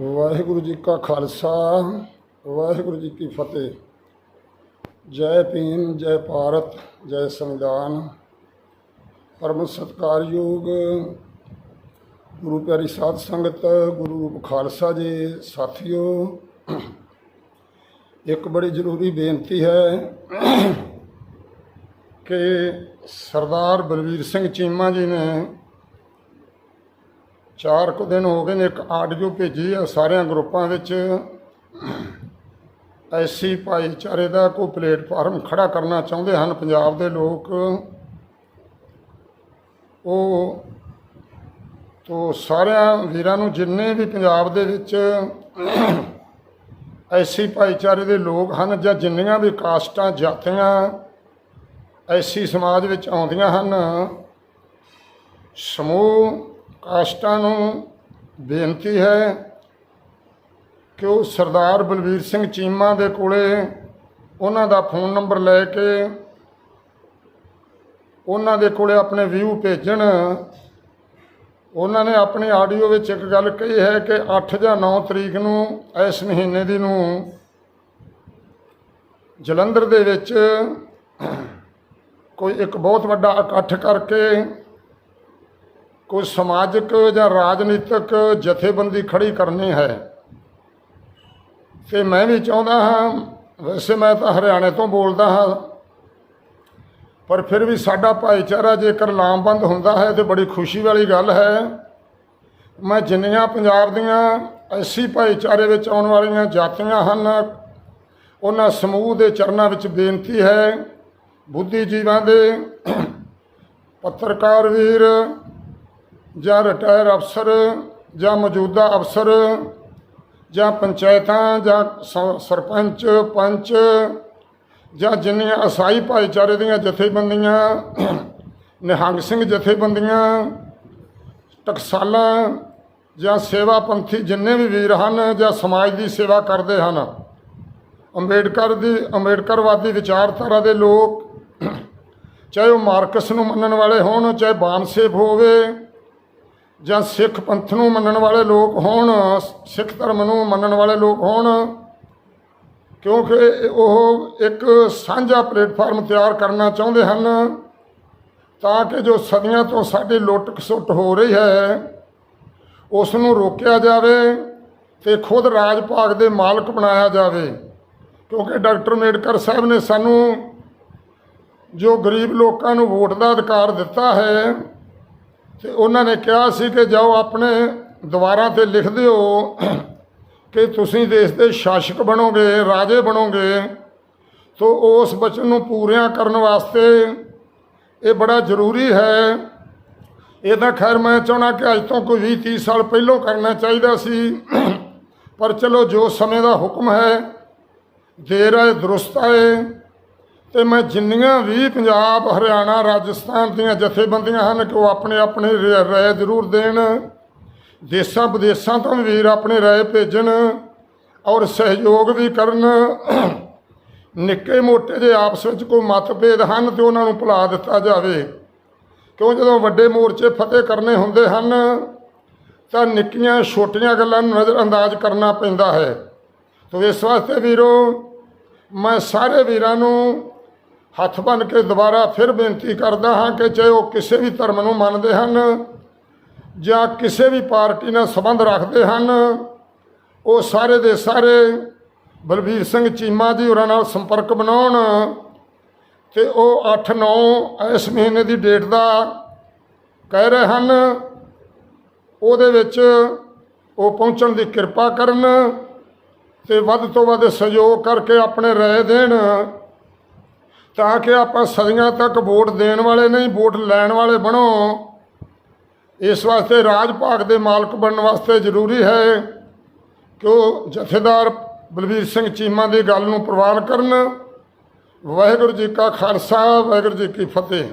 ਵਾਹਿਗੁਰੂ ਜੀ ਕਾ ਖਾਲਸਾ, ਵਾਹਿਗੁਰੂ ਜੀ ਕੀ ਫਤਿਹ। ਜੈ ਭੀਮ, ਜੈ ਭਾਰਤ, ਜੈ ਸੰਵਿਧਾਨ। ਪਰਮ ਸਤਿਕਾਰਯੋਗ ਗੁਰੂ ਪਿਆਰੀ ਸਾਧ ਸੰਗਤ, ਗੁਰੂ ਰੂਪ ਖਾਲਸਾ ਜੀ, ਸਾਥੀਓ, ਇੱਕ ਬੜੀ ਜ਼ਰੂਰੀ ਬੇਨਤੀ ਹੈ ਕਿ ਸਰਦਾਰ ਬਲਵੀਰ ਸਿੰਘ ਚੀਮਾ ਜੀ ਨੇ ਚਾਰ ਕੁ ਦਿਨ ਹੋ ਗਏ ਨੇ, ਇੱਕ ਆਡੀਓ ਭੇਜੀ ਆ ਸਾਰਿਆਂ ਗਰੁੱਪਾਂ ਵਿੱਚ। ਐਸੀ ਭਾਈਚਾਰੇ ਦਾ ਕੋਈ ਪਲੇਟਫਾਰਮ ਖੜਾ ਕਰਨਾ ਚਾਹੁੰਦੇ ਹਨ ਪੰਜਾਬ ਦੇ ਲੋਕ। ਉਹ ਤੋ ਸਾਰਿਆਂ ਵੀਰਾਂ ਨੂੰ ਜਿੰਨੇ ਵੀ ਪੰਜਾਬ ਦੇ ਵਿੱਚ ਐਸੀ ਭਾਈਚਾਰੇ ਦੇ ਲੋਕ ਹਨ ਜਾਂ ਜਿੰਨੀਆਂ ਵੀ ਕਾਸਟਾਂ ਜਾਤੀਆਂ ਐਸੀ ਸਮਾਜ ਵਿੱਚ ਆਉਂਦੀਆਂ ਹਨ, ਸਮੂਹ ਕਾਸਟਾਂ ਨੂੰ ਬੇਨਤੀ ਹੈ ਕਿ ਉਹ ਸਰਦਾਰ ਬਲਵੀਰ ਸਿੰਘ ਚੀਮਾ ਦੇ ਕੋਲੇ ਉਹਨਾਂ ਦਾ ਫੋਨ ਨੰਬਰ ਲੈ ਕੇ ਉਹਨਾਂ ਦੇ ਕੋਲੇ ਆਪਣੇ ਵਿਊ ਭੇਜਣ। ਉਹਨਾਂ ਨੇ ਆਪਣੇ ਆਡੀਓ ਵਿੱਚ ਇੱਕ ਗੱਲ ਕਹੀ ਹੈ ਕਿ 8 ਜਾਂ 9 ਤਰੀਕ ਨੂੰ, ਇਸ ਮਹੀਨੇ ਦੀ ਨੂੰ ਜਲੰਧਰ ਦੇ ਵਿੱਚ ਕੋਈ ਇੱਕ ਬਹੁਤ ਵੱਡਾ ਇਕੱਠ ਕਰਕੇ ਕੋਈ ਸਮਾਜਿਕ ਜਾਂ ਰਾਜਨੀਤਿਕ ਜਥੇਬੰਦੀ ਖੜੀ ਕਰਨੀ ਹੈ। ਤੇ ਮੈਂ ਵੀ ਚਾਹੁੰਦਾ ਹਾਂ, ਵੈਸੇ ਮੈਂ ਤਾਂ ਹਰਿਆਣੇ ਤੋਂ ਬੋਲਦਾ ਹਾਂ, ਪਰ ਫਿਰ ਵੀ ਸਾਡਾ ਭਾਈਚਾਰਾ ਜੇਕਰ ਲਾਮਬੰਦ ਹੁੰਦਾ ਹੈ, ਤੇ ਬੜੀ ਖੁਸ਼ੀ ਵਾਲੀ ਗੱਲ ਹੈ। ਮੈਂ ਜਿੰਨੀਆਂ ਪੰਜਾਬ ਦੀਆਂ ਐਸੀ ਭਾਈਚਾਰੇ ਵਿੱਚ ਆਉਣ ਵਾਲੀਆਂ ਜਾਤੀਆਂ ਹਨ, ਉਹਨਾਂ ਸਮੂਹ ਦੇ ਚਰਨਾਂ ਵਿੱਚ ਬੇਨਤੀ ਹੈ, ਬੁੱਧੀਜੀਵਾਂ ਦੇ ਪੱਤਰਕਾਰ ਵੀਰ ਜਾਂ ਰਿਟਾਇਰ ਅਫਸਰ ਜਾਂ ਮੌਜੂਦਾ ਅਫਸਰ ਜਾਂ ਪੰਚਾਇਤਾਂ, ਜਾਂ ਸ- ਸਰਪੰਚ, ਪੰਚ, ਜਾਂ ਜਿੰਨੀਆਂ ਅਸਾਈ ਭਾਈਚਾਰੇ ਦੀਆਂ ਜਥੇਬੰਦੀਆਂ, ਨਿਹੰਗ ਸਿੰਘ ਜਥੇਬੰਦੀਆਂ, ਟਕਸਾਲਾਂ, ਜਾਂ ਸੇਵਾ ਪੰਥੀ ਜਿੰਨੇ ਵੀ ਵੀਰ ਹਨ, ਜਾਂ ਸਮਾਜ ਦੀ ਸੇਵਾ ਕਰਦੇ ਹਨ। ਅੰਬੇਡਕਰ ਦੀ, ਅੰਬੇਡਕਰਵਾਦੀ ਵਿਚਾਰਧਾਰਾ ਦੇ ਲੋਕ, ਚਾਹੇ ਉਹ ਮਾਰਕਸ ਨੂੰ ਮੰਨਣ ਵਾਲੇ ਹੋਣ, ਚਾਹੇ ਬਾਨਸੇਬ ਹੋਵੇ ਜਾਂ ਸਿੱਖ ਪੰਥ ਨੂੰ ਮੰਨਣ ਵਾਲੇ ਲੋਕ ਹੋਣ, ਸਿੱਖ ਧਰਮ ਨੂੰ ਮੰਨਣ ਵਾਲੇ ਲੋਕ ਹੋਣ, ਕਿਉਂਕਿ ਉਹ ਇੱਕ ਸਾਂਝਾ ਪਲੇਟਫਾਰਮ ਤਿਆਰ ਕਰਨਾ ਚਾਹੁੰਦੇ ਹਨ, ਤਾਂ ਕਿ ਜੋ ਸਦੀਆਂ ਤੋਂ ਸਾਡੀ ਲੁੱਟ ਖਸੁੱਟ ਹੋ ਰਹੀ ਹੈ, ਉਸ ਨੂੰ ਰੋਕਿਆ ਜਾਵੇ ਤੇ ਖੁਦ ਰਾਜ ਭਾਗ ਦੇ ਮਾਲਕ ਬਣਾਇਆ ਜਾਵੇ। ਕਿਉਂਕਿ ਡਾਕਟਰ ਅੰਬੇਡਕਰ ਸਾਹਿਬ ਨੇ ਸਾਨੂੰ ਜੋ ਗਰੀਬ ਲੋਕਾਂ ਨੂੰ ਵੋਟ ਦਾ ਅਧਿਕਾਰ ਦਿੱਤਾ ਹੈ ਤੇ ਉਹਨਾਂ ਨੇ ਕਿਹਾ ਸੀ ਕਿ ਜਾਓ ਆਪਣੇ ਦੀਵਾਰਾਂ ਤੇ ਲਿਖ ਦਿਓ ਕਿ ਤੁਸੀਂ ਦੇਸ਼ ਦੇ ਸ਼ਾਸਕ ਬਣੋਗੇ, ਰਾਜੇ ਬਣੋਗੇ। ਤੋ ਉਸ ਬਚਨ ਨੂੰ ਪੂਰਿਆਂ ਕਰਨ ਵਾਸਤੇ ਇਹ ਬੜਾ ਜ਼ਰੂਰੀ ਹੈ। ਇਹ ਤਾਂ ਖੈਰ ਮੈਂ ਚਾਹਣਾ ਕਿ ਅੱਜ ਤੋਂ ਕੋਈ 20 30 ਸਾਲ ਪਹਿਲਾਂ ਕਰਨਾ ਚਾਹੀਦਾ ਸੀ। ਪਰ ਚਲੋ ਜੋ ਸਮੇਂ ਦਾ ਹੁਕਮ ਹੈ, ਦੇਰ ਆਏ ਦਰੁਸਤ ਆਏ ਤੇ ਮੈਂ ਜਿੰਨੀਆਂ ਵੀ ਪੰਜਾਬ, ਹਰਿਆਣਾ, ਰਾਜਸਥਾਨ ਦੀਆਂ ਜਥੇਬੰਦੀਆਂ ਹਨ ਕਿ ਉਹ ਆਪਣੇ ਆਪਣੇ ਰ- ਰਾਏ ਜ਼ਰੂਰ ਦੇਣ। ਦੇਸਾਂ ਵਿਦੇਸਾਂ ਤੋਂ ਵੀਰ ਆਪਣੇ ਰਾਏ ਭੇਜਣ ਔਰ ਸਹਿਯੋਗ ਵੀ ਕਰਨ। ਨਿੱਕੇ ਮੋਟੇ ਦੇ ਆਪਸ ਵਿੱਚ ਕੋਈ ਮਤਭੇਦ ਹਨ ਤੇ ਉਹਨਾਂ ਨੂੰ ਭੁਲਾ ਦਿੱਤਾ ਜਾਵੇ। ਕਿਉਂ ਜਦੋਂ ਵੱਡੇ ਮੋਰਚੇ ਫਤਿਹ ਕਰਨੇ ਹੁੰਦੇ ਹਨ, ਤਾਂ ਨਿੱਕੀਆਂ ਛੋਟੀਆਂ ਗੱਲਾਂ ਨੂੰ ਨਜ਼ਰ ਅੰਦਾਜ਼ ਕਰਨਾ ਪੈਂਦਾ ਹੈ। ਤੋ ਇਸ ਵਾਸਤੇ ਵੀਰੋ, ਮੈਂ ਸਾਰੇ ਵੀਰਾਂ ਨੂੰ ਹੱਥ ਬੰਨ ਕੇ ਦੁਬਾਰਾ ਫਿਰ ਬੇਨਤੀ ਕਰਦਾ ਹਾਂ ਕਿ ਚਾਹੇ ਉਹ ਕਿਸੇ ਵੀ ਧਰਮ ਨੂੰ ਮੰਨਦੇ ਹਨ ਜਾਂ ਕਿਸੇ ਵੀ ਪਾਰਟੀ ਨਾਲ ਸੰਬੰਧ ਰੱਖਦੇ ਹਨ, ਉਹ ਸਾਰੇ ਦੇ ਸਾਰੇ ਬਲਬੀਰ ਸਿੰਘ ਚੀਮਾ ਜੀ ਹੋਰਾਂ ਨਾਲ ਸੰਪਰਕ ਬਣਾਉਣ ਤੇ ਉਹ 8-9 ਇਸ ਮਹੀਨੇ ਦੀ ਡੇਟ ਦਾ ਕਹਿ ਰਹੇ ਹਨ, ਉਹਦੇ ਵਿੱਚ ਉਹ ਪਹੁੰਚਣ ਦੀ ਕਿਰਪਾ ਕਰਨ ਤੇ ਵੱਧ ਤੋਂ ਵੱਧ ਸਹਿਯੋਗ ਕਰਕੇ ਆਪਣੇ ਰਾਏ ਦੇਣ ਤਾਂ ਕਿ ਆਪਾਂ ਸਦੀਆਂ ਤੱਕ ਵੋਟ ਦੇਣ ਵਾਲੇ ਨਹੀਂ, ਵੋਟ ਲੈਣ ਵਾਲੇ ਬਣੋ। ਇਸ ਵਾਸਤੇ ਰਾਜ ਭਾਗ ਦੇ ਮਾਲਕ ਬਣਨ ਵਾਸਤੇ ਜ਼ਰੂਰੀ ਹੈ ਕਿ ਉਹ ਜਥੇਦਾਰ ਬਲਵੀਰ ਸਿੰਘ ਚੀਮਾ ਦੀ ਗੱਲ ਨੂੰ ਪ੍ਰਵਾਨ ਕਰਨ। ਵਾਹਿਗੁਰੂ ਜੀ ਕਾ ਖਾਲਸਾ, ਵਾਹਿਗੁਰੂ ਜੀ ਕੀ ਫਤਿਹ।